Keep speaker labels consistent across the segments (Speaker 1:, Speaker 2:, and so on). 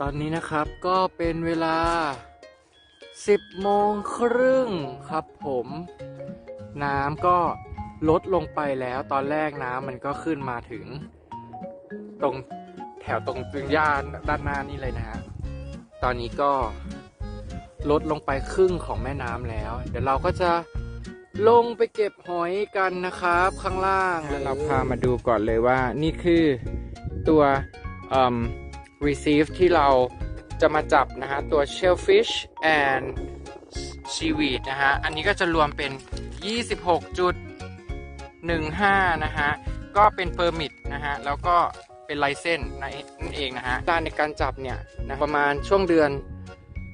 Speaker 1: ตอนนี้นะครับก็เป็นเวลา 10โมงครึ่งครับผม น้ำก็ลดลงไปแล้วตอนแรกน้ำมันก็ขึ้นมาถึง ตรงแถวตรงตึงย่านด้านหน้านี่เลยนะฮะ ตอนนี้ก็ลดลงไปครึ่งของแม่น้ำแล้ว เดี๋ยวเราก็จะลงไปเก็บหอยกันนะครับ ข้างล่าง แล้วเราพามาดูก่อนเลยว่า นี่คือตัว receive ที่เราจะมาจับนะฮะตัว shellfish and seaweed นะฮะ อันนี้ก็จะรวมเป็น 26.15 นะฮะ ก็เป็นเปอร์มิ t นะฮะ แล้วก็เป็นไลเซนนั่นเองนะฮะการในการจับเนี่ยนะประมาณช่วงเดือน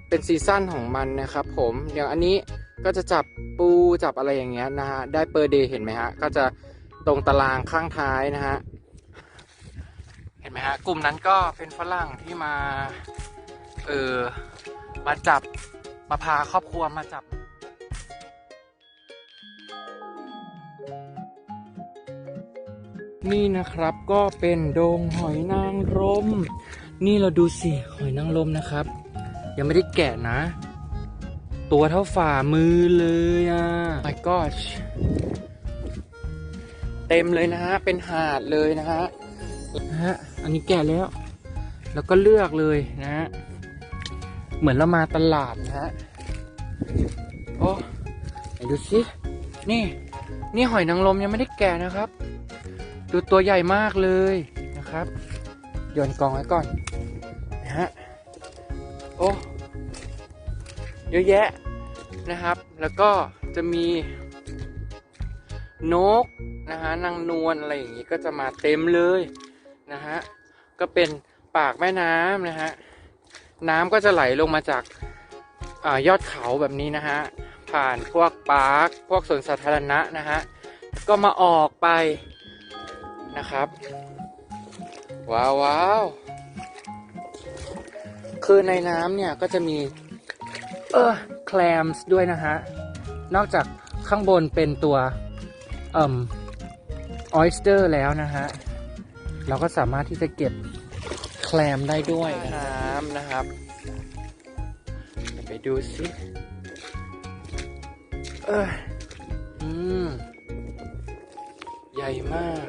Speaker 1: เป็นซีซั่นของมันนะครับผมอย่างอันนี้ก็จะจับปูจับอะไรอย่างเงี้ยนะฮะ ได้เปอร์เดย์เห็นไหมฮะ ก็จะตรงตารางข้างท้ายนะฮะ เห็นไหมฮะ กลุ่มนั้นก็เป็นฝรั่งที่มา เออมาจับ มาพาครอบครัวมาจับนี่นะครับก็เป็นโดงหอยนางรม นี่เราดูสิหอยนางรมนะครับ ยังไม่ได้แกะนะ ตัวเท่าฝ่ามือเลยอะ my gosh เต็มเลยนะฮะ เป็นหาดเลยนะฮะนะฮะ อันนี้แกะแล้ว แล้วก็เลือกเลยนะฮะเหมือนเรามาตลาดนะฮะโอ้ไหนดูสินี่ นี่หอยนางรมยังไม่ได้แกะนะครับ ดูตัวใหญ่มากเลยนะครับโยนกองไว้ก่อนนะฮะโอ้เยอะแยะนะครับ แล้วก็จะมีนกนะฮะนางนวลอะไรอย่างนี้ก็จะมาเต็มเลย นะฮะก็เป็นปากแม่น้ำนะฮะน้ำก็จะไหลลงมาจากอายอดเขาแบบนี้นะฮะผ่านพวกปาร์คพวกสวนสาธารณะนะฮะก็มาออกไปนะครับ ว้าวว้าวคือในน้ำเนี่ยก็จะมีเออแคลมส์ด้วยนะฮะ นอกจากข้างบนเป็นตัวเอ่มออยสเตอร์แล้วนะฮะ เราก็สามารถที่จะเก็บแคลมได้ด้วยน้ำนะครับเดี๋ยวไปดูสิเอออืม ใหญ่มาก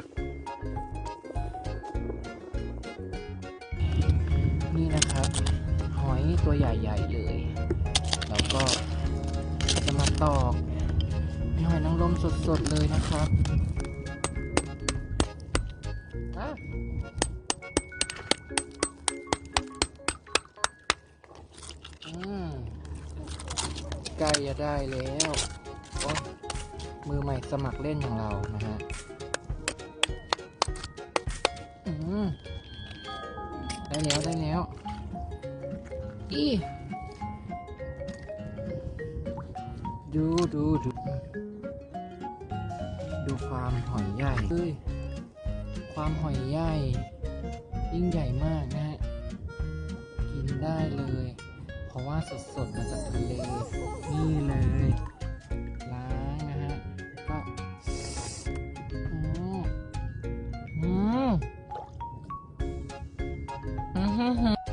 Speaker 1: นี่นะครับ หอยตัวใหญ่ๆเลย แล้วก็จะมาตอกมีหอยนางรมสดๆเลยนะครับอะอืม ใกล้จะได้แล้วมือใหม่สมัครเล่นของเรานะฮะได้แล้วได้แล้ว อีดูดูดู ดูความหอยใหญ่เฮ้ย ความหอยใหญ่ยิ่งใหญ่มากนะฮะ กินได้เลย เพราะว่าสดๆมาจากทะเล นี่เลย ล้างนะฮะ ก็อืมอืม